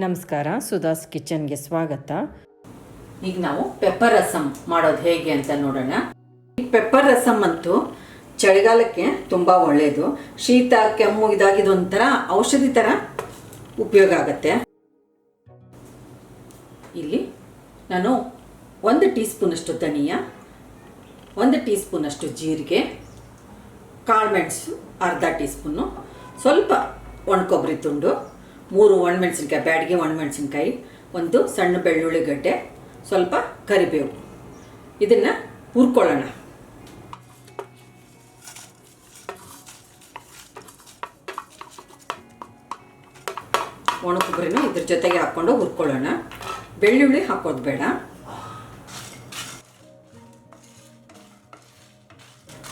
ನಮಸ್ಕಾರ ಸುಧಾಸ್ ಕಿಚನ್ಗೆ ಸ್ವಾಗತ. ಈಗ ನಾವು ಪೆಪ್ಪರ್ ರಸಮ್ ಮಾಡೋದು ಹೇಗೆ ಅಂತ ನೋಡೋಣ. ಈ ಪೆಪ್ಪರ್ ರಸಮ್ ಅಂತೂ ಚಳಿಗಾಲಕ್ಕೆ ತುಂಬ ಒಳ್ಳೆಯದು ಶೀತ, ಕೆಮ್ಮು ಇದಾಗಿದೊಂಥರ ಔಷಧಿ ಥರ ಉಪಯೋಗ ಆಗುತ್ತೆ. ಇಲ್ಲಿ ನಾನು ಒಂದು ಟೀ ಸ್ಪೂನಷ್ಟು ಧನಿಯಾ, ಒಂದು ಟೀ ಸ್ಪೂನಷ್ಟು ಜೀರಿಗೆ ಕಾಳುಮೆಣಸು ಅರ್ಧ ಟೀ ಸ್ಪೂನು ಸ್ವಲ್ಪ ಒಣಕೊಬ್ಬರಿ ತುಂಡು ಮೂರು ಒಣಮೆಣಸಿನ್ಕಾಯಿ, ಬ್ಯಾಡಿಗೆ ಒಣಮೆಣಸಿನ್ಕಾಯಿ, ಒಂದು ಸಣ್ಣ ಬೆಳ್ಳುಳ್ಳಿ ಗಡ್ಡೆ, ಸ್ವಲ್ಪ ಕರಿಬೇವು. ಇದನ್ನು ಹುರ್ಕೊಳ್ಳೋಣ. ಒಣಕೊಬ್ಬರಿನೂ ಇದ್ರ ಜೊತೆಗೆ ಹಾಕ್ಕೊಂಡು ಹುರ್ಕೊಳ್ಳೋಣ. ಬೆಳ್ಳುಳ್ಳಿ ಹಾಕೋದು ಬೇಡ.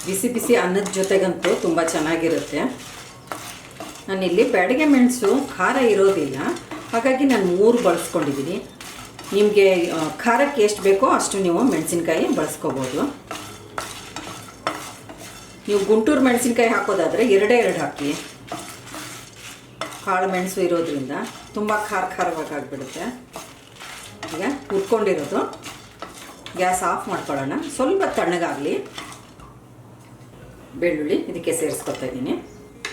ಬಿಸಿ ಬಿಸಿ ಅನ್ನದ ಜೊತೆಗಂತೂ ತುಂಬ ಚೆನ್ನಾಗಿರುತ್ತೆ. ನಾನಿಲ್ಲಿ ಬ್ಯಾಡಿಗೆ ಮೆಣಸು, ಖಾರ ಇರೋದಿಲ್ಲ. ಹಾಗಾಗಿ ನಾನು ಮೂರು ಬಳಸ್ಕೊಂಡಿದ್ದೀನಿ ನಿಮಗೆ ಖಾರಕ್ಕೆ ಎಷ್ಟು ಬೇಕೋ ಅಷ್ಟು ನೀವು ಮೆಣಸಿನ್ಕಾಯಿ ಬಳಸ್ಕೋಬೋದು. ನೀವು ಗುಂಟೂರು ಮೆಣಸಿನ್ಕಾಯಿ ಹಾಕೋದಾದರೆ ಎರಡೇ ಎರಡು ಹಾಕಿ. ಕಾಳು ಮೆಣಸು ಇರೋದ್ರಿಂದ ತುಂಬ ಖಾರ ಖಾರವಾಗಿ ಆಗಿಬಿಡುತ್ತೆ. ಈಗ ಹುರ್ಕೊಂಡಿರೋದು. ಗ್ಯಾಸ್ ಆಫ್ ಮಾಡ್ಕೊಳ್ಳೋಣ. ಸ್ವಲ್ಪ ತಣ್ಣಗಾಗಲಿ. ಬೆಳ್ಳುಳ್ಳಿ ಇದಕ್ಕೆ ಸೇರಿಸ್ಕೊತಾ ಇದ್ದೀನಿ.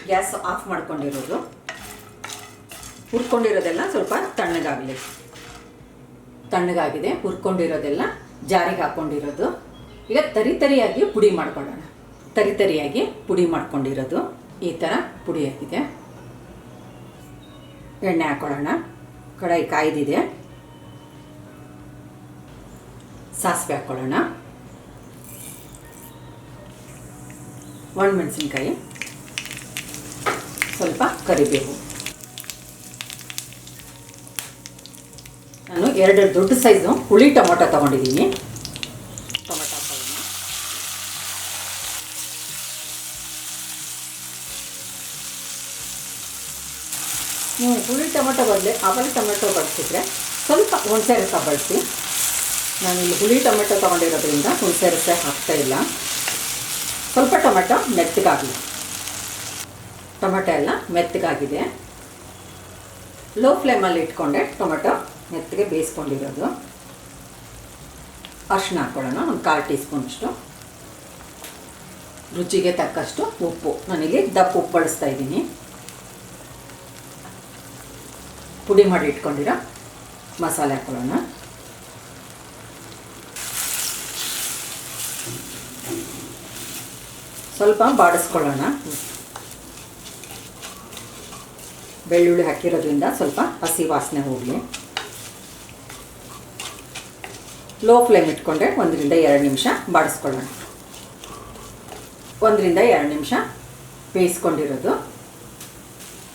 ಗ್ಯಾಸ್ ಆಫ್ ಮಾಡ್ಕೊಂಡಿರೋದು. ಹುರ್ಕೊಂಡಿರೋದೆಲ್ಲ ಸ್ವಲ್ಪ ತಣ್ಣಗಾಗಲಿ. ತಣ್ಣಗಾಗಿದೆ, ಹುರ್ಕೊಂಡಿರೋದೆಲ್ಲ ಜಾರಿಗೆ ಹಾಕ್ಕೊಂಡಿರೋದು ಈಗ ತರಿ ತರಿಯಾಗಿ ಪುಡಿ ಮಾಡ್ಕೊಳ್ಳೋಣ. ತರಿ ತರಿಯಾಗಿ ಪುಡಿ ಮಾಡ್ಕೊಂಡಿರೋದು. ಈ ಥರ ಆಗಿದೆ. ಎಣ್ಣೆ ಹಾಕೊಳ್ಳೋಣ. ಕಡಾಯಿ ಕಾಯ್ದಿದೆ. ಸಾಸಿವೆ ಹಾಕ್ಕೊಳ್ಳೋಣ ಒಣಮೆಣಸಿನ್ಕಾಯಿ ಸ್ವಲ್ಪ ಕರಿಬೇವು ನಾನು ಎರಡು ದೊಡ್ಡ ಸೈಜು ಹುಳಿ ಟೊಮೊಟೊ ತೊಗೊಂಡಿದ್ದೀನಿ. ನೀವು ಹುಳಿ ಟೊಮೊಟೊ ಬದಲು ಅವಲ್ ಟೊಮೆಟೊ ಬಳಸಿದ್ರೆ ಸ್ವಲ್ಪ ಹುಣಸೆ ರಸ ಬಳಸಿ ನಾನಿಲ್ಲಿ ಹುಳಿ ಟೊಮೆಟೊ ತೊಗೊಂಡಿರೋದ್ರಿಂದ ಹುಣಸೆ ರಸ ಹಾಕ್ತಾ ಇಲ್ಲ. ಸ್ವಲ್ಪ ಟೊಮೆಟೊ ಮೆತ್ತಗಾಗಲಿ. ಟೊಮೆಟೊ ಎಲ್ಲ ಮೆತ್ತಗಾಗಿದೆ. ಲೋ ಫ್ಲೇಮಲ್ಲಿ ಇಟ್ಕೊಂಡೆ ಟೊಮೆಟೊ ಮೆತ್ತಗೆ ಬೇಯಿಸ್ಕೊಂಡಿರೋದು. ಅರಿಶಿನ ಹಾಕ್ಕೊಳ್ಳೋಣ ಒಂದು ಕಾಲು ಟೀ ಸ್ಪೂನಷ್ಟು ರುಚಿಗೆ ತಕ್ಕಷ್ಟು ಉಪ್ಪು. ನಾನಿಲ್ಲಿ ದಪ್ಪ ಉಪ್ಪು ಬಳಸ್ತಾ ಇದ್ದೀನಿ. ಪುಡಿ ಮಾಡಿ ಇಟ್ಕೊಂಡಿರೋ ಮಸಾಲೆ ಹಾಕ್ಕೊಳ್ಳೋಣ ಸ್ವಲ್ಪ ಬಾಡಿಸ್ಕೊಳ್ಳೋಣ. ಬೆಳ್ಳುಳ್ಳಿ ಹಾಕಿರೋದ್ರಿಂದ ಸ್ವಲ್ಪ ಹಸಿ ವಾಸನೆ ಹೋಗಲಿ. ಲೋ ಫ್ಲೇಮ್ ಇಟ್ಕೊಂಡ್ರೆ ಒಂದರಿಂದ ಎರಡು ನಿಮಿಷ ಬಾಡಿಸ್ಕೊಳ್ಳೋಣ. ಒಂದರಿಂದ ಎರಡು ನಿಮಿಷ ಬೇಯಿಸ್ಕೊಂಡಿರೋದು.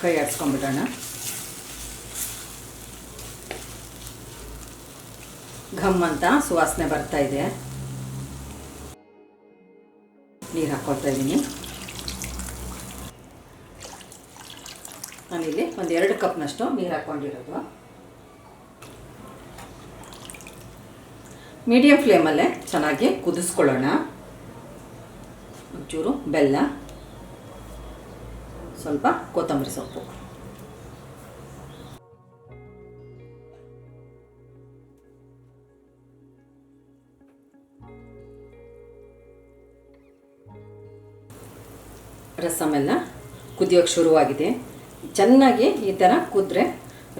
ಕೈ ಆಡಿಸ್ಕೊಂಡ್ಬಿಡೋಣ. ಘಮ್ ಅಂತ ಸುವಾಸನೆ ಬರ್ತಾ ಇದೆ. ನೀರು ಹಾಕ್ಕೊಳ್ತಾ ಇದ್ದೀನಿ. ನಾನಿಲ್ಲಿ ಒಂದು ಎರಡು ಕಪ್ನಷ್ಟು ನೀರು ಹಾಕ್ಕೊಂಡಿರೋದು. ಮೀಡಿಯಂ ಫ್ಲೇಮಲ್ಲೇ ಚೆನ್ನಾಗಿ ಕುದಿಸ್ಕೊಳ್ಳೋಣ. ಒಂಚೂರು ಬೆಲ್ಲ, ಸ್ವಲ್ಪ ಕೊತ್ತಂಬರಿ ಸೊಪ್ಪು. ರಸಮೆಲ್ಲ ಕುದಿಯೋಕ್ಕೆ ಶುರುವಾಗಿದೆ. ಚೆನ್ನಾಗಿ ಈ ಥರ ಕುದ್ರೆ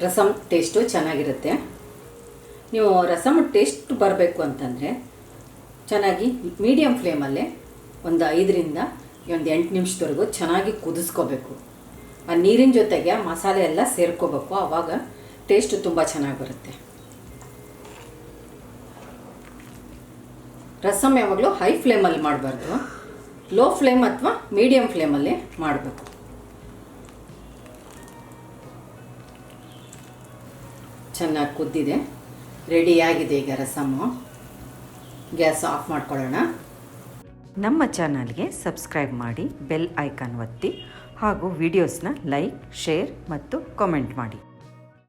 ರಸಮ್ ಟೇಸ್ಟು ಚೆನ್ನಾಗಿರುತ್ತೆ. ನೀವು ರಸಮ್ ಟೇಸ್ಟ್ ಬರಬೇಕು ಅಂತಂದರೆ ಚೆನ್ನಾಗಿ ಮೀಡಿಯಮ್ ಫ್ಲೇಮಲ್ಲೇ ಒಂದು ಐದರಿಂದ ಒಂದು ಎಂಟು ನಿಮಿಷದವರೆಗೂ ಚೆನ್ನಾಗಿ ಕುದಿಸ್ಕೋಬೇಕು. ಆ ನೀರಿನ ಜೊತೆಗೆ ಆ ಮಸಾಲೆ ಎಲ್ಲ ಸೇರ್ಕೋಬೇಕು ಆವಾಗ ಟೇಸ್ಟು ತುಂಬ ಚೆನ್ನಾಗಿ ಬರುತ್ತೆ. ರಸಮ್ ಯಾವಾಗಲೂ ಹೈ ಫ್ಲೇಮಲ್ಲಿ ಮಾಡಬಾರ್ದು. ಲೋ ಫ್ಲೇಮ್ ಅಥವಾ ಮೀಡಿಯಮ್ ಫ್ಲೇಮಲ್ಲಿ ಮಾಡಬೇಕು. ಚೆನ್ನಾಗಿ ಕುದ್ದಿದೆ. ರೆಡಿಯಾಗಿದೆ ಈಗ ರಸಮ್ಮು ಗ್ಯಾಸ್ ಆಫ್ ಮಾಡ್ಕೊಳ್ಳೋಣ. ನಮ್ಮ ಚಾನಲ್ಗೆ ಸಬ್ಸ್ಕ್ರೈಬ್ ಮಾಡಿ ಬೆಲ್ ಐಕಾನ್ ಒತ್ತಿ ಹಾಗೂ ವಿಡಿಯೋಸ್ನ ಲೈಕ್, ಶೇರ್ ಮತ್ತು ಕಾಮೆಂಟ್ ಮಾಡಿ.